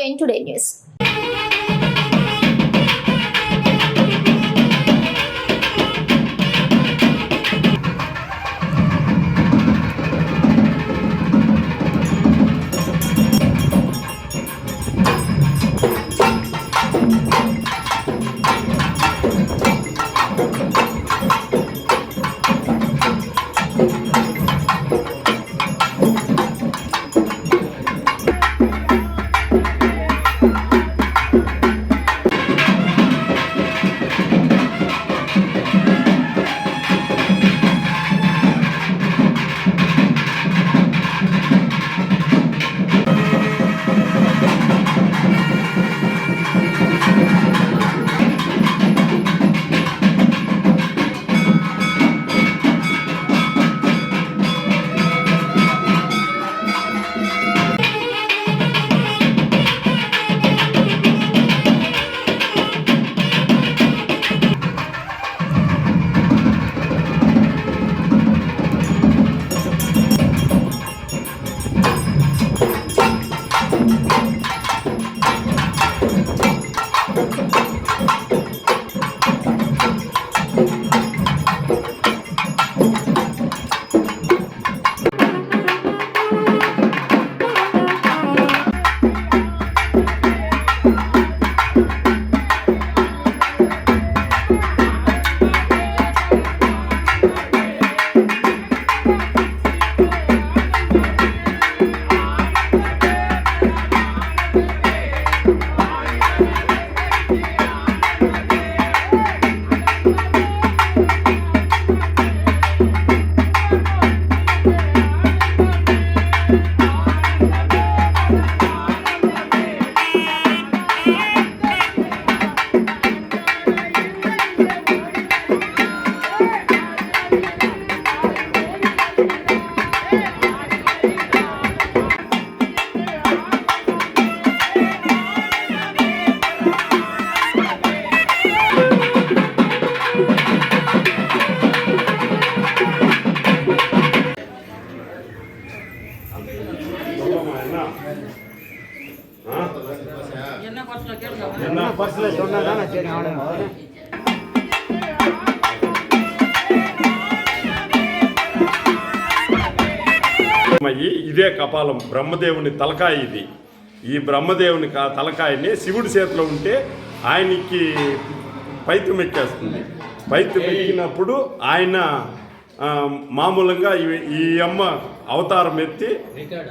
in today's news. ఇదే కపాలం. బ్రహ్మదేవుని తలకాయ ఇది. ఈ బ్రహ్మదేవుని తలకాయని శివుడి చేతిలో ఉంటే ఆయనకి పైత్యం ఎక్కేస్తుంది. పైత్యం ఎక్కినప్పుడు ఆయన మామూలుగా ఈ- అమ్మ అవతారం ఎత్తి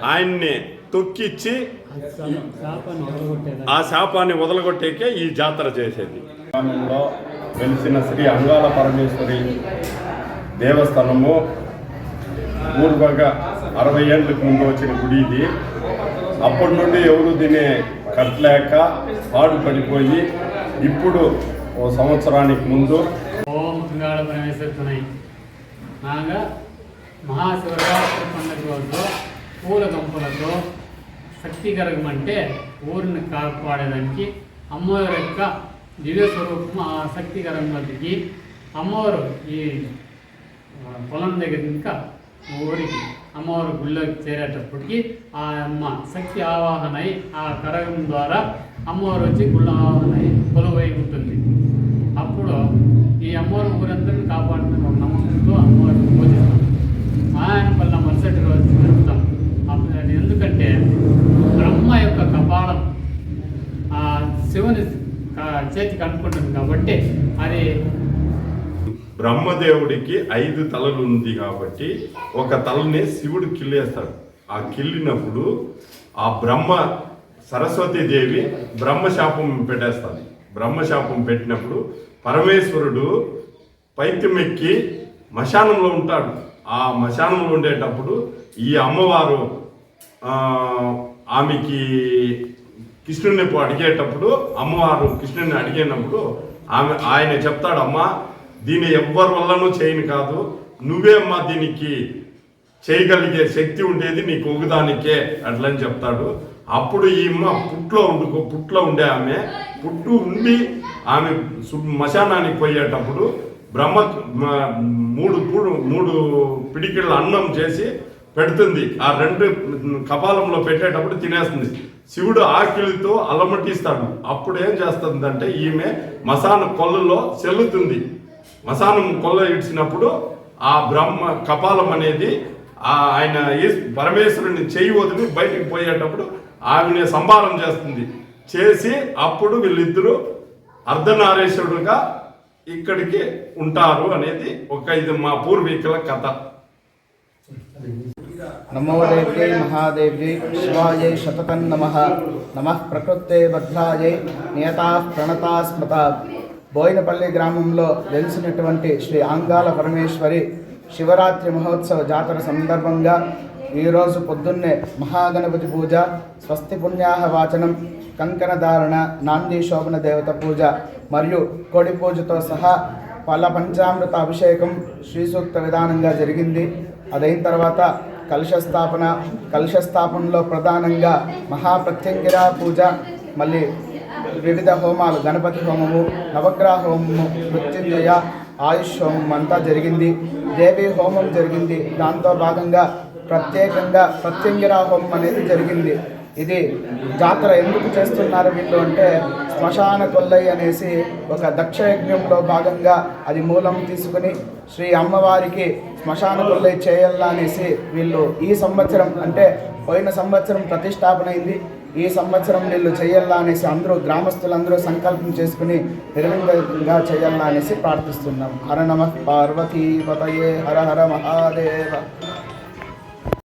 ఆయన్ని తొక్కిచ్చి ఆ శాపాన్ని వదలగొట్టేకే ఈ జాతర చేసేది. గ్రామంలో వెలిసిన శ్రీ అంగాల పరమేశ్వరి దేవస్థానము పూర్వగా అరవై ఏళ్ళకి ముందు వచ్చిన గుడి ఇది. అప్పటి నుండి ఎవరు దీన్ని కట్టలేక పాడుపడిపోయి ఇప్పుడు ఓ సంవత్సరానికి ముందు ఓం అంగాళ పరమేశ్వరుతున్నాయి నాగా మహాశివరాత్రి పండుగ రోజు పూల గంపలతో శక్తి కలగమంటే ఊరిని కాపాడేదానికి అమ్మవారి యొక్క దివ్య స్వరూపం ఆ శక్తికరంగా దిగి అమ్మవారు ఈ పొలం దగ్గర ఇంకా ఊరికి అమ్మవారి గుళ్ళోకి చేరేటప్పటికి ఆ అమ్మ శక్తి ఆవాహన అయి ఆ కరగం ద్వారా అమ్మవారు వచ్చి గుళ్ళ ఆవాహన అయి కొలువై ఉంటుంది. అప్పుడు ఈ అమ్మవారి ఊరందరిని కాపాడుతున్న నమ్మకం అమ్మవారి అమ్మవారిని ఆయన వల్ల మరుసటి రోజు జరుపుతాం అప్పుడు ఎందుకంటే బ్రహ్మ యొక్క కపాలం ఆ శివుని చేతికి అనుకుంటుంది కాబట్టి అది బ్రహ్మదేవుడికి ఐదు తలలు ఉంది కాబట్టి ఒక తలని శివుడు కిల్లేస్తాడు. ఆ కిల్లినప్పుడు ఆ బ్రహ్మ సరస్వతీదేవి బ్రహ్మశాపం పెట్టేస్తుంది. బ్రహ్మశాపం పెట్టినప్పుడు పరమేశ్వరుడు పైత్యం మశానంలో ఉంటాడు. ఆ మశానంలో ఉండేటప్పుడు ఈ అమ్మవారు ఆమెకి కృష్ణుని అడిగేటప్పుడు అమ్మవారు కృష్ణుని అడిగినప్పుడు ఆమె ఆయన చెప్తాడు అమ్మా దీన్ని ఎవ్వరి వల్లనూ చేయను కాదు. నువ్వే అమ్మా దీనికి చేయగలిగే శక్తి ఉండేది నీకు ఒకదానికే అట్లని చెప్తాడు. అప్పుడు ఈ అమ్మ పుట్లో ఉండుకో పుట్లో ఉండే ఆమె పుట్టు ఉండి ఆమె సు- శ్మశానానికి పోయేటప్పుడు బ్రహ్మ మూడు పూడు మూడు పిడికిళ్ళ అన్నం చేసి పెడుతుంది. ఆ రెండు కపాలంలో పెట్టేటప్పుడు తినేస్తుంది. శివుడు ఆకిలితో అలమటిస్తాడు. అప్పుడు ఏం చేస్తుందంటే ఈమె మసాన కొల్లలో చెల్లుతుంది. మసానం కొల్ల ఇడిచినప్పుడు ఆ బ్రహ్మ కపాలం అనేది ఆ ఆయన పరమేశ్వరుని చేయి వదిలి బయటికి పోయేటప్పుడు ఆమెని సంభారం చేస్తుంది. చేసి అప్పుడు వీళ్ళిద్దరూ అర్ధనారేశ్వరుడుగా ఇక్కడికి ఉంటారు అనేది ఒక ఇది మా పూర్వీకుల కథ. నమోదేవ్యై మహాదేవ్యై శివాయై శతకం నమ. నమ ప్రకృతే భద్రాయై నియతా ప్రణతా స్మృత. బోయినపల్లి గ్రామంలో వెలిసినటువంటి శ్రీ ఆంగాల పరమేశ్వరి శివరాత్రి మహోత్సవ జాతర సందర్భంగా ఈరోజు పొద్దున్నే మహాగణపతి పూజ స్వస్తి పుణ్యాహ వాచనం కంకణ ధారణ నాంది శోభన దేవత పూజ మరియు కొడి పూజతో సహా పల పంచామృత అభిషేకం శ్రీ సూక్త విధానంగా జరిగింది. అదైన తర్వాత కలశ స్థాపన ప్రధానంగా మహాప్రత్యంగిర పూజ మళ్ళీ వివిధ హోమాలు గణపతి హోమము నవగ్రహ హోమము మృత్యుంజయ ఆయుష్ హోమం అంతా జరిగింది. దేవి హోమం జరిగింది. దాంతో భాగంగా ప్రత్యేకంగా ప్రత్యంగిర హోమం అనేది జరిగింది. ఇది జాతర ఎందుకు చేస్తున్నారు వీళ్ళు అంటే శ్మశాన కొల్లై అనేసి ఒక దక్ష యజ్ఞంలో భాగంగా అది మూలం తీసుకుని శ్రీ అమ్మవారికి శ్మశాన కొల్లై చేయాలా అనేసి వీళ్ళు ఈ సంవత్సరం అంటే పోయిన సంవత్సరం ప్రతిష్టాపన అయింది. ఈ సంవత్సరం వీళ్ళు చేయాలా అనేసి అందరూ గ్రామస్తులందరూ సంకల్పం చేసుకుని నిర్విఘ్నంగా చేయాలా అనేసి ప్రార్థిస్తున్నాం. హర నమ పార్వతీ పతయే హర హర మహాదేవ.